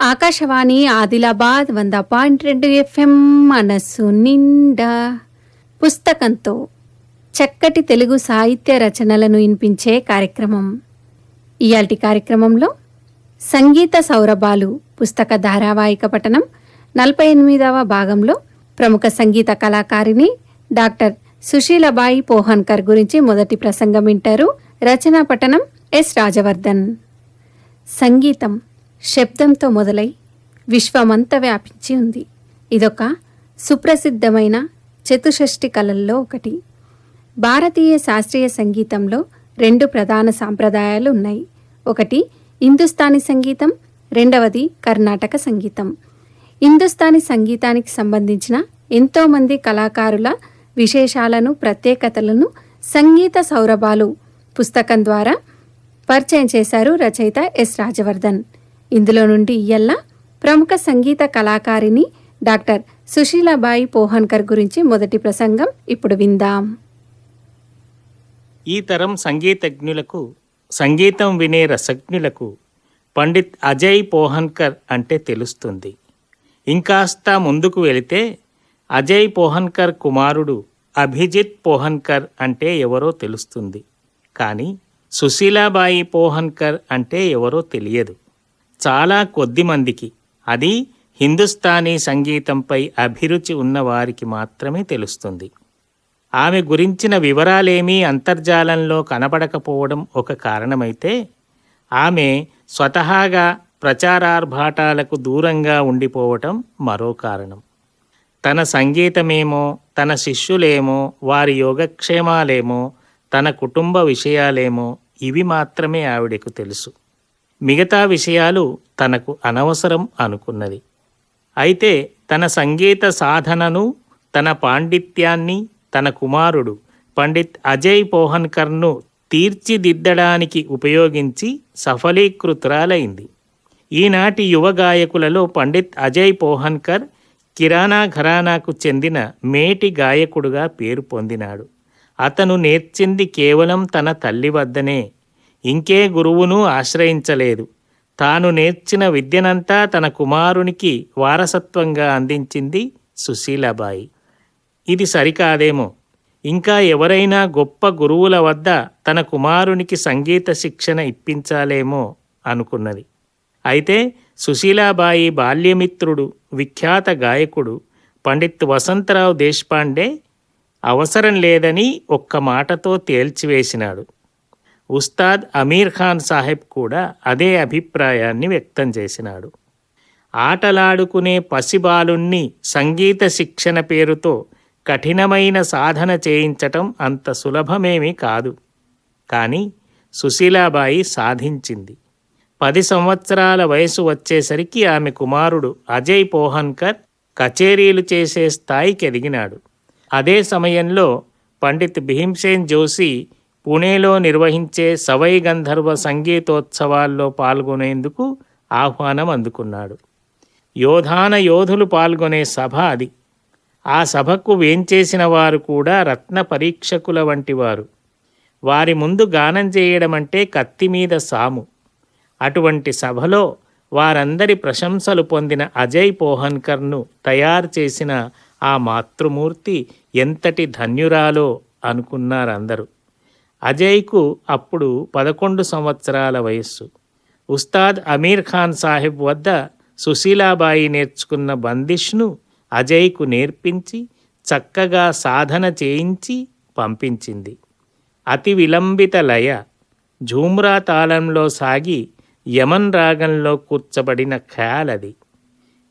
ఆకాశవాణి ఆదిలాబాద్ వంద పాయింట్ రెండు ఎఫ్ఎం మనస్సు నిండా. పుస్తకంతో చక్కటి తెలుగు సాహిత్య రచనలను వినిపించే కార్యక్రమం. ఇయాల్టి కార్యక్రమంలో సంగీత సౌరభాలు పుస్తక ధారావాహిక పఠనం నలభై ఎనిమిదవ భాగంలో ప్రముఖ సంగీత కళాకారిణి డాక్టర్ సుశీలబాయి పోహన్కర్ గురించి మొదటి ప్రసంగం వింటారు రచనా పఠనం ఎస్ రాజవర్ధన్. సంగీతం శబ్దంతో మొదలై విశ్వమంతా వ్యాపించి ఉంది. ఇదొక సుప్రసిద్ధమైన చతుషష్టి కళల్లో ఒకటి. భారతీయ శాస్త్రీయ సంగీతంలో రెండు ప్రధాన సాంప్రదాయాలు ఉన్నాయి. ఒకటి హిందుస్థానీ సంగీతం రెండవది కర్ణాటక సంగీతం. హిందుస్థానీ సంగీతానికి సంబంధించిన ఎంతోమంది కళాకారుల విశేషాలను ప్రత్యేకతలను సంగీత సౌరభాలు పుస్తకం ద్వారా పరిచయం చేశారు రచయిత ఎస్ రాజవర్ధన్. ఇందులో నుండి ఇయ్యల్లా ప్రముఖ సంగీత కళాకారిణి డాక్టర్ సుశీలాబాయి పోహన్కర్ గురించి మొదటి ప్రసంగం ఇప్పుడు విందాం. ఈ తరం సంగీతజ్ఞులకు సంగీతం వినే రసజ్ఞులకు పండిత్ అజయ్ పోహన్కర్ అంటే తెలుస్తుంది. ఇంకాస్త ముందుకు వెళితే అజయ్ పోహన్కర్ కుమారుడు అభిజిత్ పోహన్కర్ అంటే ఎవరో తెలుస్తుంది. కానీ సుశీలాబాయి పోహన్కర్ అంటే ఎవరో తెలియదు. చాలా కొద్ది మందికి. అది హిందుస్థానీ సంగీతంపై అభిరుచి ఉన్న వారికి మాత్రమే తెలుస్తుంది. ఆమె గురించిన వివరాలేమీ అంతర్జాలంలో కనబడకపోవడం ఒక కారణమైతే ఆమె స్వతహాగా ప్రచారార్భాటాలకు దూరంగా ఉండిపోవటం మరో కారణం. తన సంగీతమేమో తన శిష్యులేమో వారి యోగక్షేమాలేమో తన కుటుంబ విషయాలేమో ఇవి మాత్రమే ఆవిడకు తెలుసు. మిగతా విషయాలు తనకు అనవసరం అనుకున్నది. అయితే తన సంగీత సాధనను తన పాండిత్యాన్ని తన కుమారుడు పండిత్ అజయ్ పోహన్కర్ను తీర్చిదిద్దడానికి ఉపయోగించి సఫలీకృతురాలైంది. ఈనాటి యువ గాయకులలో పండిత్ అజయ్ పోహన్కర్ కిరాణా ఘరానాకు చెందిన మేటి గాయకుడుగా పేరు పొందినాడు. అతను నేర్చింది కేవలం తన తల్లి వద్దనే ఇంకే గురువును ఆశ్రయించలేదు. తాను నేర్చిన విద్యనంతా తన కుమారునికి వారసత్వంగా అందించింది సుశీలబాయి. ఇది సరికాదేమో. ఇంకా ఎవరైనా గొప్ప గురువుల వద్ద తన కుమారునికి సంగీత శిక్షణ ఇప్పించాలేమో అనుకున్నది. అయితే సుశీలాబాయి బాల్యమిత్రుడు విఖ్యాత గాయకుడు పండిత్ వసంతరావు దేశపాండే అవసరం లేదని ఒక్క మాటతో తేల్చివేసినాడు. ఉస్తాద్ అమీర్ ఖాన్ సాహెబ్ కూడా అదే అభిప్రాయాన్ని వ్యక్తం చేసినాడు. ఆటలాడుకునే పసిబాలుణ్ణి సంగీత శిక్షణ పేరుతో కఠినమైన సాధన చేయించటం అంత సులభమేమీ కాదు. కానీ సుశీలాబాయి సాధించింది. పది సంవత్సరాల వయసు వచ్చేసరికి ఆమె కుమారుడు అజయ్ పోహన్కర్ కచేరీలు చేసే స్థాయికి ఎదిగినాడు. అదే సమయంలో పండిత్ భీమ్సేన్ జోషి పుణేలో నిర్వహించే సవై గంధర్వ సంగీతోత్సవాల్లో పాల్గొనేందుకు ఆహ్వానం అందుకున్నాడు. యోధాన యోధులు పాల్గొనే సభ అది. ఆ సభకు వేంచేసిన వారు కూడా రత్న పరీక్షకుల వంటివారు వారి. ముందు గానం చేయడం అంటే కత్తి మీద సాము. అటువంటి సభలో వారందరి ప్రశంసలు పొందిన అజయ్ పోహన్కర్ను తయారు చేసిన ఆ మాతృమూర్తి ఎంతటి ధన్యురాలో అనుకున్నారందరూ. అజయ్కు అప్పుడు పదకొండు సంవత్సరాల వయస్సు. ఉస్తాద్ అమీర్ ఖాన్ సాహెబ్ వద్ద సుశీలాబాయి నేర్చుకున్న బందిష్ను అజయ్కు నేర్పించి చక్కగా సాధన చేయించి పంపించింది. అతి విలంబిత లయ. ఝూమ్రా తాళంలో సాగి యమన్ రాగంలో కూర్చబడిన ఖ్యాలది.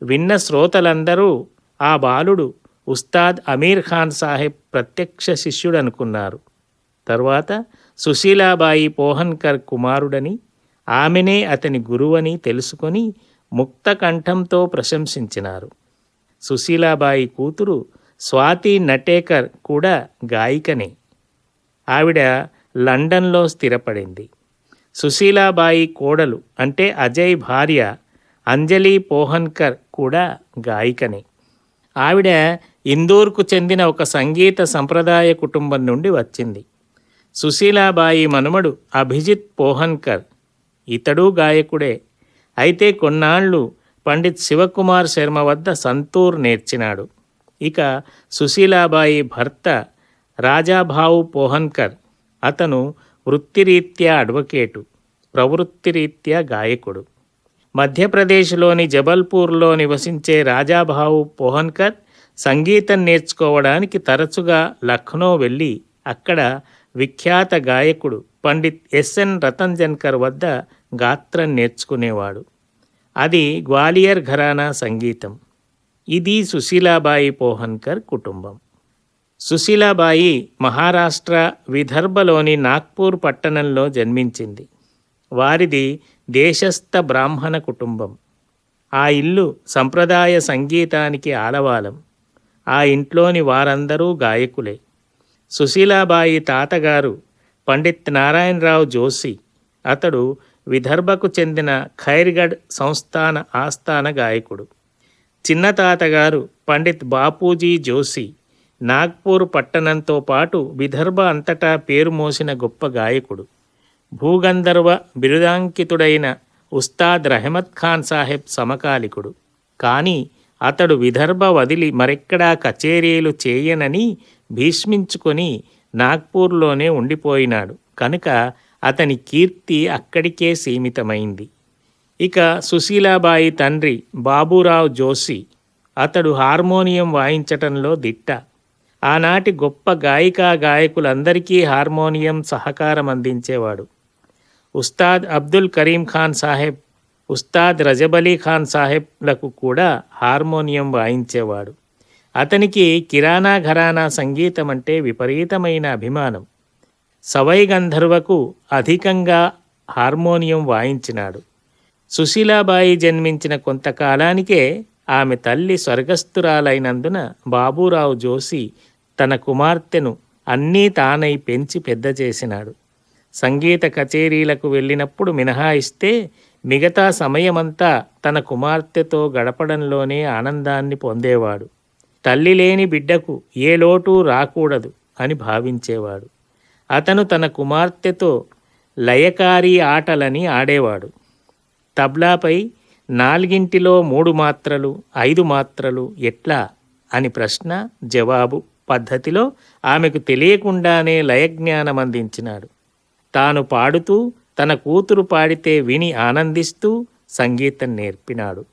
విన్న శ్రోతలందరూ ఆ బాలుడు ఉస్తాద్ అమీర్ ఖాన్ సాహెబ్ ప్రత్యక్ష శిష్యుడనుకున్నారు. తరువాత సుశీలాబాయి పోహన్కర్ కుమారుడని ఆమెనే అతని గురువని తెలుసుకొని ముక్త కంఠంతో ప్రశంసించినారు. సుశీలాబాయి కూతురు స్వాతి నటేకర్ కూడా గాయికనే. ఆవిడ లండన్లో స్థిరపడింది. సుశీలాబాయి కోడలు అంటే అజయ్ భార్య అంజలి పోహన్కర్ కూడా గాయికనే. ఆవిడ ఇందూర్కు చెందిన ఒక సంగీత సంప్రదాయ కుటుంబం నుండి వచ్చింది. సుశీలాబాయి మనుమడు అభిజిత్ పోహన్కర్. ఇతడు గాయకుడే. అయితే కొన్నాళ్ళు పండిత్ శివకుమార్ శర్మ వద్ద సంతూర్ నేర్చినాడు. ఇక సుశీలాబాయి భర్త రాజాభావు పోహన్కర్. అతను వృత్తిరీత్యా అడ్వకేటు ప్రవృత్తిరీత్యా గాయకుడు. మధ్యప్రదేశ్లోని జబల్పూర్లో నివసించే రాజాభావు పోహన్కర్ సంగీతం నేర్చుకోవడానికి తరచుగా లక్నో వెళ్ళి అక్కడ విఖ్యాత గాయకుడు పండిత్ ఎస్ఎన్ రతన్ జన్కర్ వద్ద గాత్రం నేర్చుకునేవాడు. అది గ్వాలియర్ ఘరానా సంగీతం. ఇది సుశీలాబాయి పోహన్కర్ కుటుంబం. సుశీలాబాయి మహారాష్ట్ర విదర్భలోని నాగ్పూర్ పట్టణంలో జన్మించింది. వారిది దేశస్థ బ్రాహ్మణ కుటుంబం. ఆ ఇల్లు సంప్రదాయ సంగీతానికి ఆలవాలం. ఆ ఇంట్లోని వారందరూ గాయకులే. సుశీలాబాయి తాతగారు పండిత్ నారాయణరావు జోషి. అతడు విదర్భకు చెందిన ఖైర్గఢ్ సంస్థాన ఆస్థాన గాయకుడు. చిన్న తాతగారు పండిత్ బాపూజీ జోషి నాగ్పూర్ పట్టణంతో పాటు విదర్భ అంతటా పేరు మోసిన గొప్ప గాయకుడు. భూగంధర్వ బిరుదాంకితుడైన ఉస్తాద్ రహమత్ ఖాన్ సాహెబ్ సమకాలికుడు. కానీ అతడు విదర్భ వదిలి మరెక్కడా కచేరీలు చేయనని భీష్మించుకొని నాగ్పూర్లోనే ఉండిపోయినాడు. కనుక అతని కీర్తి అక్కడికే సీమితమైంది. ఇక సుశీలాబాయి తండ్రి బాబురావు జోషి అతడు హార్మోనియం వాయించటంలో దిట్ట. ఆనాటి గొప్ప గాయికా గాయకులందరికీ హార్మోనియం సహకారం అందించేవాడు ఉస్తాద్ అబ్దుల్ కరీం ఖాన్ సాహెబ్ ఉస్తాద్ రజబలీ ఖాన్ సాహెబ్లకు కూడా హార్మోనియం వాయించేవాడు. అతనికి కిరాణా ఘరానా సంగీతం అంటే విపరీతమైన అభిమానం. సవై గంధర్వకు అధికంగా హార్మోనియం వాయించినాడు. సుశీలాబాయి జన్మించిన కొంతకాలానికే ఆమె తల్లి స్వర్గస్థురాలైనందున బాబూరావు జోషి తన కుమార్తెను అన్నీ తానై పెంచి పెద్ద చేసినాడు సంగీత కచేరీలకు వెళ్ళినప్పుడు మినహాయిస్తే మిగతా సమయమంతా తన కుమార్తెతో గడపడంలోనే ఆనందాన్ని పొందేవాడు. తల్లి లేని బిడ్డకు ఏ లోటు రాకూడదు అని భావించేవాడు. అతను తన కుమార్తెతో లయకారి ఆటలని ఆడేవాడు. తబ్లాపై నాలుగింటిలో మూడు మాత్రలు ఐదు మాత్రలు ఎట్లా? అని ప్రశ్న జవాబు పద్ధతిలో ఆమెకు తెలియకుండానే లయజ్ఞానం అందించినాడు. తాను పాడుతూ తన కూతురు పాడితే విని ఆనందిస్తూ సంగీతం నేర్పినాడు.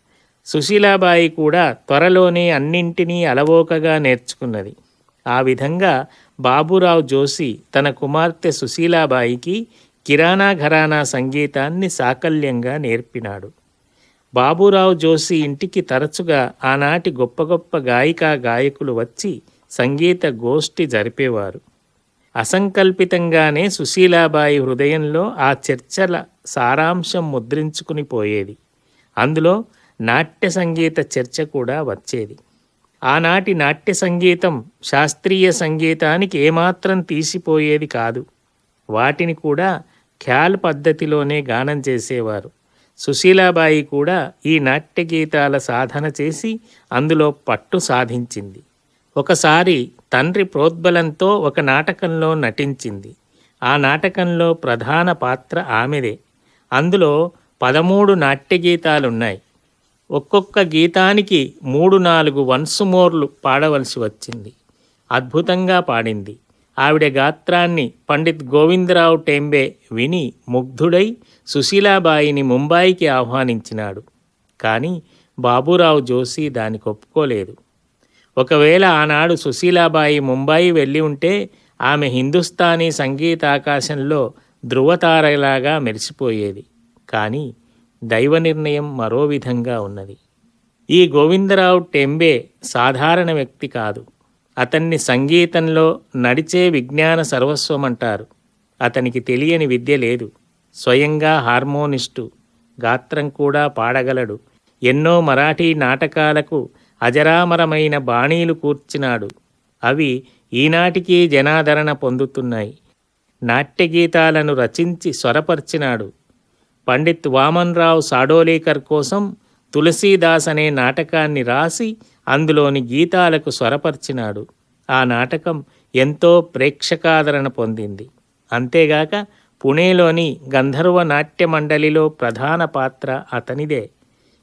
సుశీలాబాయి కూడా త్వరలోనే అన్నింటినీ అలవోకగా నేర్చుకున్నది. ఆ విధంగా బాబురావు జోషి తన కుమార్తె సుశీలాబాయికి కిరాణా ఘరానా సంగీతాన్ని సాకల్యంగా నేర్పినాడు. బాబురావు జోషి ఇంటికి తరచుగా ఆనాటి గొప్ప గొప్ప గాయికా గాయకులు వచ్చి సంగీత గోష్ఠి జరిపేవారు. అసంకల్పితంగానే సుశీలాబాయి హృదయంలో ఆ చర్చల సారాంశం ముద్రించుకుని పోయేది. అందులో నాట్య సంగీత చర్చ కూడా వచ్చేది. ఆనాటి నాట్య సంగీతం శాస్త్రీయ సంగీతానికి ఏమాత్రం తీసిపోయేది కాదు. వాటిని కూడా ఖ్యాల్ పద్ధతిలోనే గానం చేసేవారు. సుశీలాబాయి కూడా ఈ నాట్య గీతాల సాధన చేసి అందులో పట్టు సాధించింది. ఒకసారి తండ్రి ప్రోద్బలంతో ఒక నాటకంలో నటించింది. ఆ నాటకంలో ప్రధాన పాత్ర ఆమెదే. అందులో పదమూడు నాట్య గీతాలున్నాయి. ఒక్కొక్క గీతానికి మూడు నాలుగు వన్సుమోర్లు పాడవలసి వచ్చింది. అద్భుతంగా పాడింది. ఆవిడ గాత్రాన్ని పండిత్ గోవిందరావు టెంబే విని ముగ్ధుడై సుశీలాబాయిని ముంబాయికి ఆహ్వానించినాడు. కానీ బాబురావు జోషి దానికి ఒప్పుకోలేదు. ఒకవేళ ఆనాడు సుశీలాబాయి ముంబాయి వెళ్ళి ఉంటే ఆమె హిందుస్థానీ సంగీతాకాశంలో ధృవతారలాగా మెరిసిపోయేది. కానీ దైవ నిర్ణయం మరో విధంగా ఉన్నది. ఈ గోవిందరావు టెంబే సాధారణ వ్యక్తి కాదు. అతన్ని సంగీతంలో నడిచే విజ్ఞాన సర్వస్వం అంటారు. అతనికి తెలియని విద్య లేదు. స్వయంగా హార్మోనిస్టు గాత్రం కూడా పాడగలడు. ఎన్నో మరాఠీ నాటకాలకు అజరామరమైన బాణీలు కూర్చినాడు. అవి ఈనాటికి జనాదరణ పొందుతున్నాయి. నాట్యగీతాలను రచించి స్వరపర్చినాడు. పండిత్ వామన్రావు సాడోలీకర్ కోసం తులసీదాస్ అనే నాటకాన్ని రాసి అందులోని గీతాలకు స్వరపర్చినాడు. ఆ నాటకం ఎంతో ప్రేక్షకాదరణ పొందింది. అంతేగాక పుణేలోని గంధర్వ నాట్య మండలిలో ప్రధాన పాత్ర అతనిదే.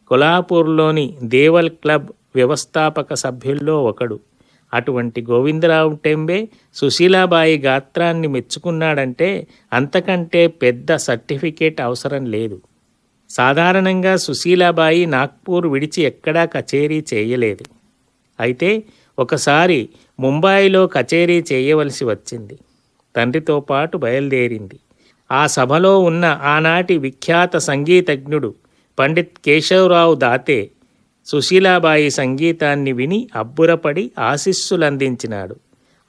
కొలాపూర్లోని దేవల్ క్లబ్ వ్యవస్థాపక సభ్యుల్లో ఒకడు. అటువంటి గోవిందరావు టెంబే సుశీలాబాయి గాత్రాన్ని మెచ్చుకున్నాడంటే అంతకంటే పెద్ద సర్టిఫికేట్ అవసరం లేదు. సాధారణంగా సుశీలాబాయి నాగ్పూర్ విడిచి ఎక్కడా కచేరీ చేయలేదు. అయితే ఒకసారి ముంబాయిలో కచేరీ చేయవలసి వచ్చింది. తండ్రితో పాటు బయలుదేరింది. ఆ సభలో ఉన్న ఆనాటి విఖ్యాత సంగీతజ్ఞుడు పండిత్ కేశవరావు దాతే సుశీలాబాయి సంగీతాన్ని విని అబ్బురపడి ఆశీస్సులందించినాడు.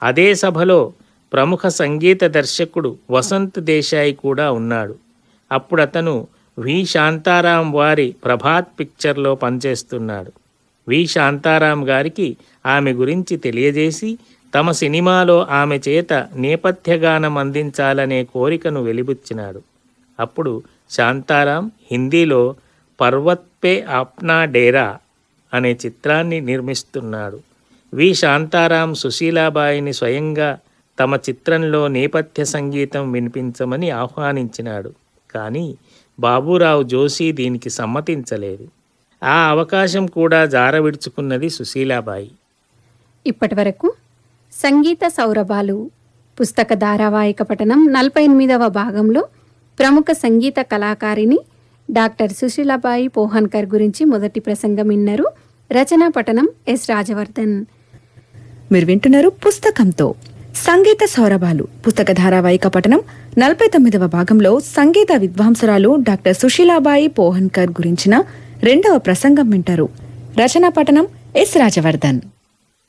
అదే సభలో ప్రముఖ సంగీత దర్శకుడు వసంత్ దేశాయ్ కూడా ఉన్నాడు. అప్పుడు అతను వి. శాంతారాం వారి ప్రభాత్ పిక్చర్లో పనిచేస్తున్నాడు. వి. శాంతారాం గారికి ఆమె గురించి తెలియజేసి తమ సినిమాలో ఆమె చేత నేపథ్యగానం అందించాలనే కోరికను వెలిబుచ్చినాడు. అప్పుడు శాంతారాం హిందీలో పర్వత్ పే అప్నా డేరా అనే చిత్రాన్ని నిర్మిస్తున్నాడు. వి. శాంతారాం సుశీలాబాయిని స్వయంగా తమ చిత్రంలో నేపథ్య సంగీతం వినిపించమని ఆహ్వానించినాడు. కానీ బాబురావు జోషి దీనికి సమ్మతించలేదు. ఆ అవకాశం కూడా జారవిడుచుకున్నది సుశీలాబాయి. ఇప్పటి వరకు సంగీత సౌరభాలు పుస్తక ధారావాహిక పఠనం నలభై ఎనిమిదవ భాగంలో ప్రముఖ సంగీత కళాకారిణి డాక్టర్ సుశీలాబాయి పోహన్కర్ గురించి మొదటి ప్రసంగం విన్నారు రచనా పఠనం ఎస్ రాజవర్ధన్. మీరు వింటున్నారు పుస్తకంతో. సంగీత సౌరభాలు. పుస్తక ధారావాహిక పఠనం నలభై తొమ్మిదవ భాగంలో సంగీత విద్వాంసురాలు డాక్టర్ సుశీలాబాయి పోహన్కర్ గురించిన రెండవ ప్రసంగం వింటారు. రచనా పఠనం ఎస్ రాజవర్ధన్.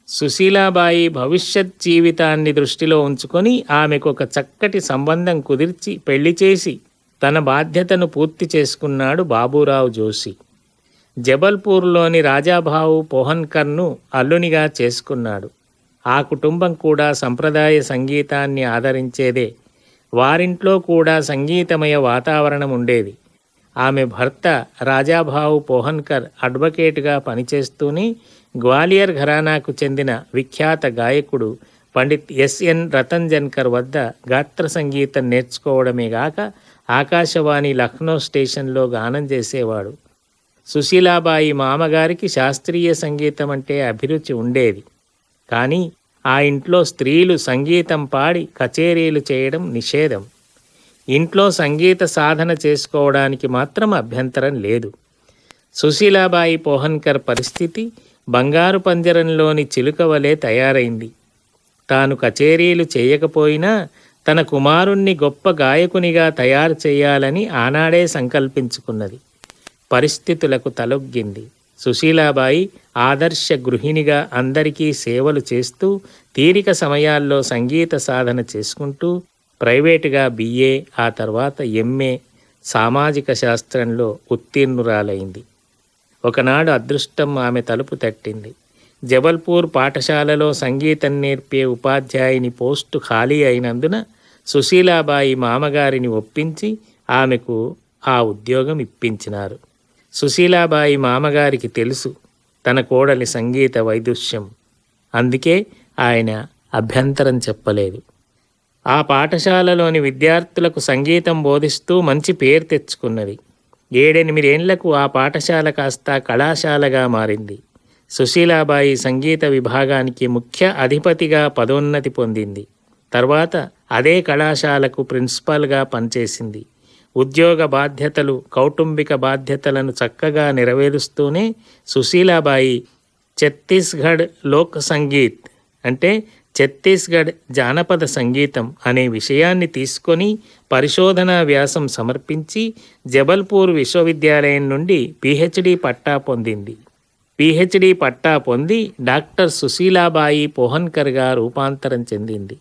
సుశీలాబాయి భవిష్యత్ జీవితాన్ని దృష్టిలో ఉంచుకొని ఆమెకు ఒక చక్కటి సంబంధం కుదిర్చి పెళ్ళి చేసి తన బాధ్యతను పూర్తి చేసుకున్నాడు బాబురావు జోషి. జబల్పూర్లోని రాజాభావు పోహన్కర్ను అల్లునిగా చేసుకున్నాడు. ఆ కుటుంబం కూడా సంప్రదాయ సంగీతాన్ని ఆదరించేదే. వారింట్లో కూడా సంగీతమయ వాతావరణం ఉండేది. ఆమె భర్త రాజాభావు పోహన్కర్ అడ్వకేట్గా పనిచేస్తూనే గ్వాలియర్ ఘరానాకు చెందిన విఖ్యాత గాయకుడు పండిత్ ఎస్ఎన్ రతన్ జన్కర్ వద్ద గాత్ర సంగీతం నేర్చుకోవడమే గాక ఆకాశవాణి లక్నో స్టేషన్లో గానం చేసేవాడు. సుశీలాబాయి మామగారికి శాస్త్రీయ సంగీతం అంటే అభిరుచి ఉండేది. కానీ ఆ ఇంట్లో స్త్రీలు సంగీతం పాడి కచేరీలు చేయడం నిషేధం. ఇంట్లో సంగీత సాధన చేసుకోవడానికి మాత్రం అభ్యంతరం లేదు. సుశీలాబాయి పోహన్కర్ పరిస్థితి బంగారు పంజరంలోని చిలుక వలె తయారైంది. తాను కచేరీలు చేయకపోయినా తన కుమారుణ్ణి గొప్ప గాయకునిగా తయారు చేయాలని ఆనాడే సంకల్పించుకున్నది. పరిస్థితులకు తలొగ్గింది. సుశీలాబాయి ఆదర్శ గృహిణిగా అందరికీ సేవలు చేస్తూ తీరిక సమయాల్లో సంగీత సాధన చేసుకుంటూ ప్రైవేటుగా బిఏ ఆ తర్వాత ఎంఏ సామాజిక శాస్త్రంలో ఉత్తీర్ణురాలైంది. ఒకనాడు అదృష్టం ఆమె తలుపు తట్టింది. జబల్పూర్ పాఠశాలలో సంగీతం నేర్పే ఉపాధ్యాయుని పోస్టు ఖాళీ అయినందున సుశీలాబాయి మామగారిని ఒప్పించి ఆమెకు ఆ ఉద్యోగం ఇప్పించినారు. సుశీలాబాయి మామగారికి తెలుసు తన కోడలి సంగీత వైదుష్యం అందుకే ఆయన అభ్యంతరం చెప్పలేదు. ఆ పాఠశాలలోని విద్యార్థులకు సంగీతం బోధిస్తూ మంచి పేరు తెచ్చుకున్నది. ఏడెనిమిదేండ్లకు ఆ పాఠశాల కాస్త కళాశాలగా మారింది. సుశీలాబాయి సంగీత విభాగానికి ముఖ్య అధిపతిగా పదోన్నతి పొందింది. తర్వాత అదే కళాశాలకు ప్రిన్సిపాల్గా పనిచేసింది. ఉద్యోగ బాధ్యతలు కౌటుంబిక బాధ్యతలను చక్కగా నెరవేరుస్తూనే సుశీలాబాయి ఛత్తీస్గఢ్ లోక్ సంగీత్ అంటే ఛత్తీస్గఢ్ జానపద సంగీతం అనే విషయాన్ని తీసుకొని పరిశోధనా వ్యాసం సమర్పించి జబల్పూర్ విశ్వవిద్యాలయం నుండి పిహెచ్డి పట్టా పొందింది. పిహెచ్డి పట్టా పొంది డాక్టర్ సుశీలాబాయి పోహన్కర్గా రూపాంతరం చెందింది.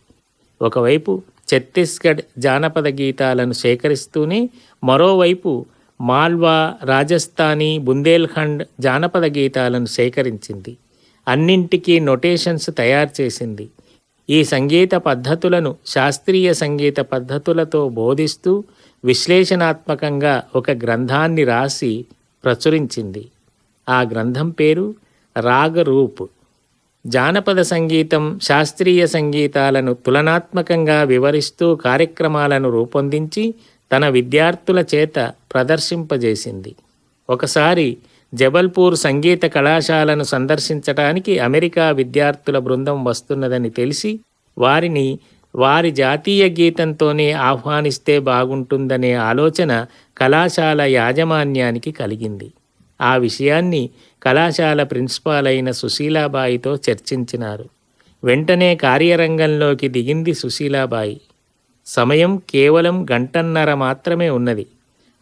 ఒకవైపు ఛత్తీస్గఢ్ జానపద గీతాలను సేకరిస్తూనే మరోవైపు మాల్వా రాజస్థానీ బుందేల్ఖండ్ జానపద గీతాలను సేకరించింది. అన్నింటికీ నొటేషన్స్ తయారు చేసింది. ఈ సంగీత పద్ధతులను శాస్త్రీయ సంగీత పద్ధతులతో బోధిస్తూ విశ్లేషణాత్మకంగా ఒక గ్రంథాన్ని రాసి ప్రచురించింది. ఆ గ్రంథం పేరు రాగరూప్. జానపద సంగీతం శాస్త్రీయ సంగీతాలను తులనాత్మకంగా వివరిస్తూ కార్యక్రమాలను రూపొందించి తన విద్యార్థుల చేత ప్రదర్శింపజేసింది. ఒకసారి జబల్పూర్ సంగీత కళాశాలను సందర్శించటానికి అమెరికా విద్యార్థుల బృందం వస్తున్నదని తెలిసి వారిని వారి జాతీయ గీతంతోనే ఆహ్వానిస్తే బాగుంటుందనే ఆలోచన కళాశాల యాజమాన్యానికి కలిగింది. ఆ విషయాన్ని కళాశాల ప్రిన్సిపాల్ అయిన సుశీలాబాయితో చర్చించినారు. వెంటనే కార్యరంగంలోకి దిగింది సుశీలాబాయి. సమయం కేవలం గంటన్నర మాత్రమే ఉన్నది.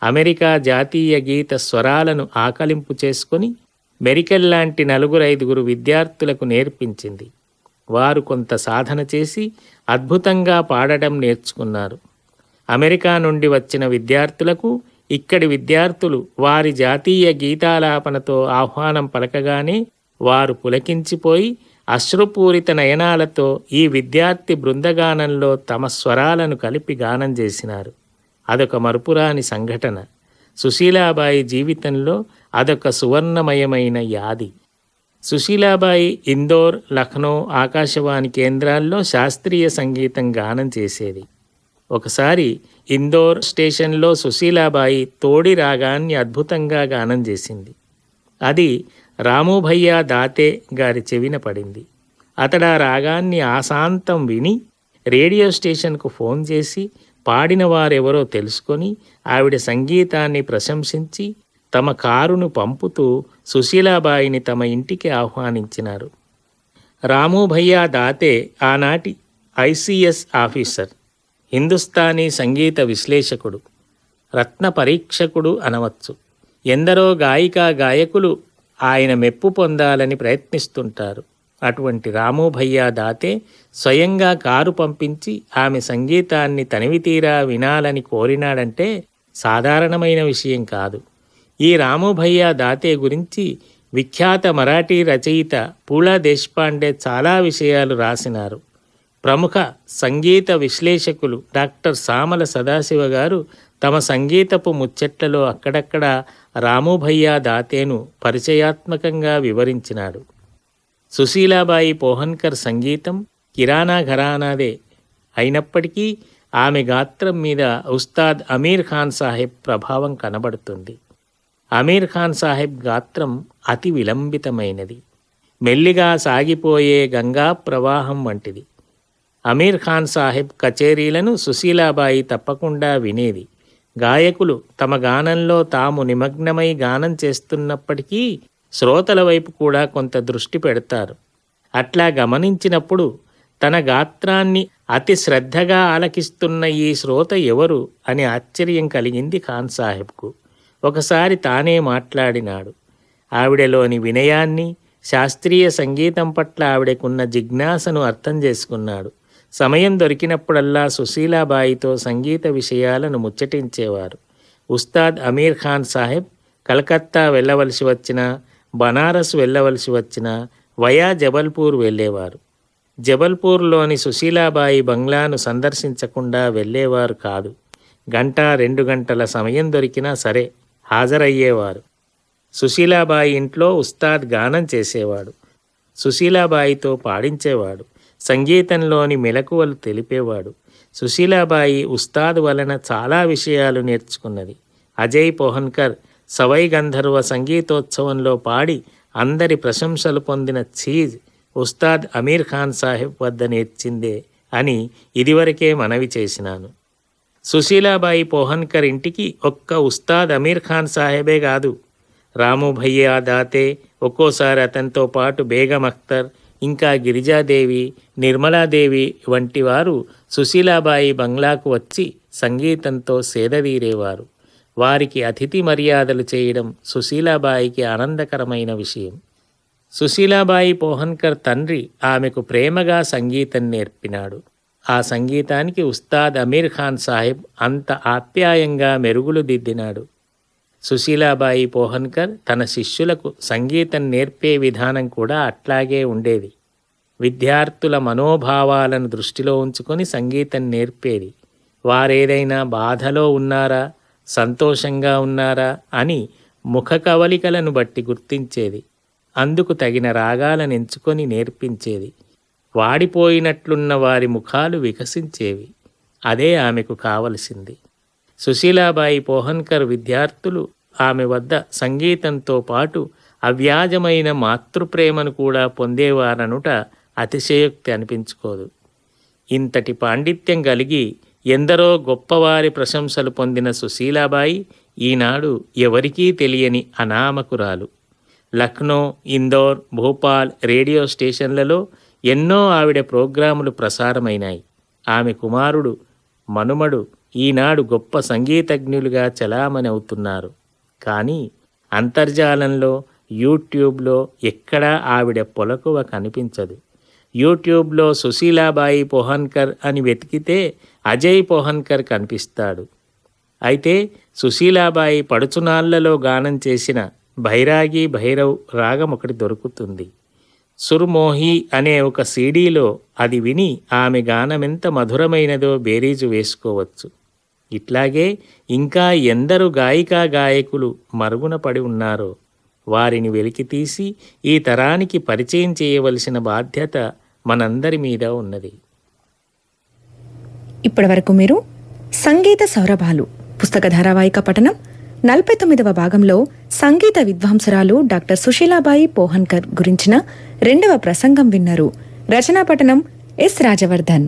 అమెరికా జాతీయ గీత స్వరాలను ఆకలింపు చేసుకొని మెరికల్ లాంటి నలుగురైదుగురు విద్యార్థులకు నేర్పించింది. వారు కొంత సాధన చేసి అద్భుతంగా పాడటం నేర్చుకున్నారు. అమెరికా నుండి వచ్చిన విద్యార్థులకు ఇక్కడి విద్యార్థులు వారి జాతీయ గీతాలాపనతో ఆహ్వానం పలకగానే వారు పులకించిపోయి అశ్రుపూరిత నయనాలతో ఈ విద్యార్థి బృందగానంలో తమ స్వరాలను కలిపి గానం చేసినారు. అదొక మరుపురాని సంఘటన. సుశీలాబాయి జీవితంలో అదొక సువర్ణమయమైన యాది. సుశీలాబాయి ఇందోర్ లక్నో ఆకాశవాణి కేంద్రాల్లో శాస్త్రీయ సంగీతం గానం చేసేది. ఒకసారి ఇందోర్ స్టేషన్లో సుశీలాబాయి తోడి రాగాన్ని అద్భుతంగా గానం చేసింది. అది రాముభయ్య దాతే గారి చెవిన పడింది. అతడు ఆ రాగాన్ని ఆశాంతం విని రేడియో స్టేషన్కు ఫోన్ చేసి పాడిన వారెవరో తెలుసుకొని ఆవిడ సంగీతాన్ని ప్రశంసించి తమ కారును పంపుతూ సుశీలాబాయిని తమ ఇంటికి ఆహ్వానించినారు. రాముభయ్య దాతే ఆనాటి ఐసిఎస్ ఆఫీసర్. హిందుస్థానీ సంగీత విశ్లేషకుడు రత్న పరీక్షకుడు అనవచ్చు. ఎందరో గాయికా గాయకులు ఆయన మెప్పు పొందాలని ప్రయత్నిస్తుంటారు. అటువంటి రాముభయ్య దాతే స్వయంగా కారు పంపించి ఆమె సంగీతాన్ని తనివితీరా వినాలని కోరినాడంటే సాధారణమైన విషయం కాదు. ఈ రాముభయ్య దాతే గురించి విఖ్యాత మరాఠీ రచయిత పూలా దేశపాండే చాలా విషయాలు రాసినారు. ప్రముఖ సంగీత విశ్లేషకులు డాక్టర్ సామల సదాశివ గారు తమ సంగీతపు ముచ్చట్లలో అక్కడక్కడ రాముభయ్య దాతేను పరిచయాత్మకంగా వివరించినాడు సుశీలాబాయి పోహన్కర్ సంగీతం కిరాణా ఘరానాదే అయినప్పటికీ ఆమె గాత్రం మీద ఉస్తాద్ అమీర్ ఖాన్ సాహెబ్ ప్రభావం కనబడుతుంది. అమీర్ ఖాన్ సాహెబ్ గాత్రం అతి విలంబితమైనది. మెల్లిగా సాగిపోయే గంగా ప్రవాహం వంటిది. అమీర్ ఖాన్ సాహెబ్ కచేరీలను సుశీలాబాయి తప్పకుండా వినేది. గాయకులు తమ గానంలో తాము నిమగ్నమై గానం చేస్తున్నప్పటికీ శ్రోతల వైపు కూడా కొంత దృష్టి పెడతారు. అట్లా గమనించినప్పుడు తన గాత్రాన్ని అతి శ్రద్ధగా ఆలకిస్తున్న ఈ శ్రోత ఎవరు అని ఆశ్చర్యం కలిగింది ఖాన్ సాహెబ్కు. ఒకసారి తానే మాట్లాడినాడు. ఆవిడలోని వినయాన్ని శాస్త్రీయ సంగీతం పట్ల ఆవిడకున్న జిజ్ఞాసను అర్థం చేసుకున్నాడు. సమయం దొరికినప్పుడల్లా సుశీలాబాయితో సంగీత విషయాలను ముచ్చటించేవారు. ఉస్తాద్ అమీర్ ఖాన్ సాహెబ్ కలకత్తా వెళ్ళవలసి వచ్చిన బనారస్ వెళ్ళవలసి వచ్చిన వయా జబల్పూర్ వెళ్ళేవారు. జబల్పూర్లోని సుశీలాబాయి బంగ్లాను సందర్శించకుండా వెళ్ళేవారు కాదు. గంట రెండు గంటల సమయం దొరికినా సరే హాజరయ్యేవారు. సుశీలాబాయి ఇంట్లో ఉస్తాద్ గానం చేసేవాడు. సుశీలాబాయితో పాడించేవాడు. సంగీతంలోని మెలకువలు తెలిపేవాడు. సుశీలాబాయి ఉస్తాద్ వలన చాలా విషయాలు నేర్చుకున్నది. అజయ్ పోహన్కర్ సవై గంధర్వ సంగీతోత్సవంలో పాడి అందరి ప్రశంసలు పొందిన చీజ్ ఉస్తాద్ అమీర్ ఖాన్ సాహెబ్ వద్ద నేర్చిందే అని ఇదివరకే మనవి చేసినాను. సుశీలాబాయి పోహన్కర్ ఇంటికి ఒక్క ఉస్తాద్ అమీర్ ఖాన్ సాహెబే కాదు. రాము భయ్యా దాతే ఒక్కోసారి అతనితో పాటు బేగం అఖ్తర్ ఇంకా గిరిజాదేవి నిర్మలాదేవి వంటి వారు సుశీలాబాయి బంగ్లాకు వచ్చి సంగీతంతో సేదదీరేవారు. వారికి అతిథి మర్యాదలు చేయడం సుశీలాబాయికి ఆనందకరమైన విషయం. సుశీలాబాయి పోహన్కర్ తండ్రి ఆమెకు ప్రేమగా సంగీతం నేర్పినాడు. ఆ సంగీతానికి ఉస్తాద్ అమీర్ ఖాన్ సాహెబ్ అంత ఆప్యాయంగా మెరుగులు దిద్దినాడు. సుశీలాబాయి పోహన్కర్ తన శిష్యులకు సంగీతం నేర్పే విధానం కూడా అట్లాగే ఉండేది. విద్యార్థుల మనోభావాలను దృష్టిలో ఉంచుకొని సంగీతం నేర్పేది. వారేదైనా బాధలో ఉన్నారా? సంతోషంగా ఉన్నారా? అని ముఖ కవలికలను బట్టి గుర్తించేది. అందుకు తగిన రాగాలను ఎంచుకొని నేర్పించేది. వాడిపోయినట్లున్న వారి ముఖాలు వికసించేవి. అదే ఆమెకు కావలసింది. సుశీలాబాయి పోహన్కర్ విద్యార్థులు ఆమె వద్ద సంగీతంతో పాటు అవ్యాజమైన మాతృప్రేమను కూడా పొందేవారనుట అతిశయోక్తి అనిపించుకోదు. ఇంతటి పాండిత్యం కలిగి ఎందరో గొప్పవారి ప్రశంసలు పొందిన సుశీలాబాయి ఈనాడు ఎవరికీ తెలియని అనామకురాలు. లక్నో ఇందోర్ భోపాల్ రేడియో స్టేషన్లలో ఎన్నో ఆవిడ ప్రోగ్రాములు ప్రసారమైనాయి. ఆమె కుమారుడు మనుమడు ఈనాడు గొప్ప సంగీతజ్ఞులుగా చలామణి అవుతున్నారు. కానీ అంతర్జాలంలో యూట్యూబ్లో ఎక్కడా ఆవిడ పొలకువ కనిపించదు. యూట్యూబ్లో సుశీలాబాయి పోహన్కర్ అని వెతికితే అజయ్ పోహన్కర్ కనిపిస్తాడు. అయితే సుశీలాబాయి పడుచునాళ్ళలో గానం చేసిన భైరాగి భైరవ్ రాగం ఒకటి దొరుకుతుంది. సుర్మోహి అనే ఒక సీడీలో అది విని ఆమె గానమెంత మధురమైనదో బేరీజు వేసుకోవచ్చు. ఇట్లాగే ఇంకా ఎందరు గాయికా గాయకులు మరుగున పడి ఉన్నారో వారిని వెలికి తీసి ఈ తరానికి పరిచయం చేయవలసిన బాధ్యత మనందరి మీద ఉన్నది. ఇప్పటివరకు మీరు సంగీత సౌరభాలు పుస్తక ధారావాహిక పఠనం నలభై తొమ్మిదవ భాగంలో సంగీత విద్వాంసరాలు డాక్టర్ సుశీలాబాయి పోహన్కర్ గురించిన రెండవ ప్రసంగం విన్నారు. రచనా పఠనం ఎస్ రాజవర్ధన్.